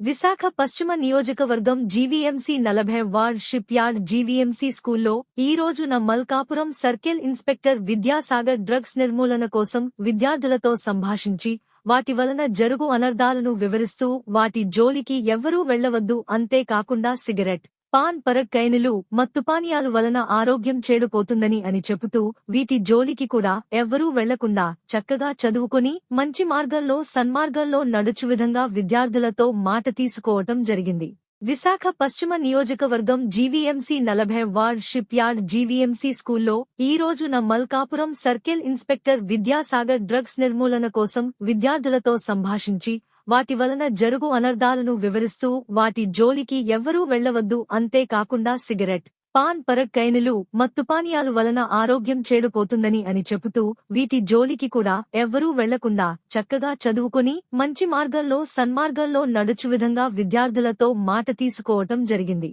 విశాఖ పశ్చిమ నియోజకవర్గం జీవీఎంసీ నలభై వార్డ్ షిప్ యార్డ్ జీవీఎంసీ స్కూల్లో ఈ రోజున Malkapuram circle inspector Vidyasagar drugs నిర్మూలన కోసం విద్యార్థులతో సంభాషించి వాటి వలన జరుగు అనర్థాలను వివరిస్తూ వాటి జోలికి ఎవ్వరూ వెళ్ళవద్దు అంతేకాకుండా సిగరెట్. పాన్ పరక్కైనులు మత్తుపానీయాలు వలన ఆరోగ్యం చేడుపోతుందని అని చెబుతూ వీటి జోలికి కూడా ఎవ్వరూ వెళ్ళకుండా చక్కగా చదువుకుని మంచి మార్గంలో సన్మార్గంలో నడుచు విధంగా విద్యార్థులతో మాట తీసుకోవటం జరిగింది. విశాఖ పశ్చిమ నియోజకవర్గం జీవీఎంసీ నలభై వార్డ్ షిప్ యార్డ్ జీవీఎంసీ స్కూల్లో ఈ రోజున Malkapuram circle inspector Vidyasagar drugs నిర్మూలన కోసం విద్యార్థులతో సంభాషించి వాటి వలన జరుగు అనర్థాలను వివరిస్తూ వాటి జోలికి ఎవ్వరూ వెళ్ళవద్దు అంతేకాకుండా సిగరెట్ పాన్ పరక్కైనలు మత్తుపానీయాలు వలన ఆరోగ్యం చెడిపోతుందని అని చెబుతూ వీటి జోలికి కూడా ఎవ్వరూ వెళ్ళకుండా చక్కగా చదువుకుని మంచి మార్గంలో సన్మార్గంలో నడుచు విధంగా విద్యార్థులతో మాట తీసుకోవటం జరిగింది.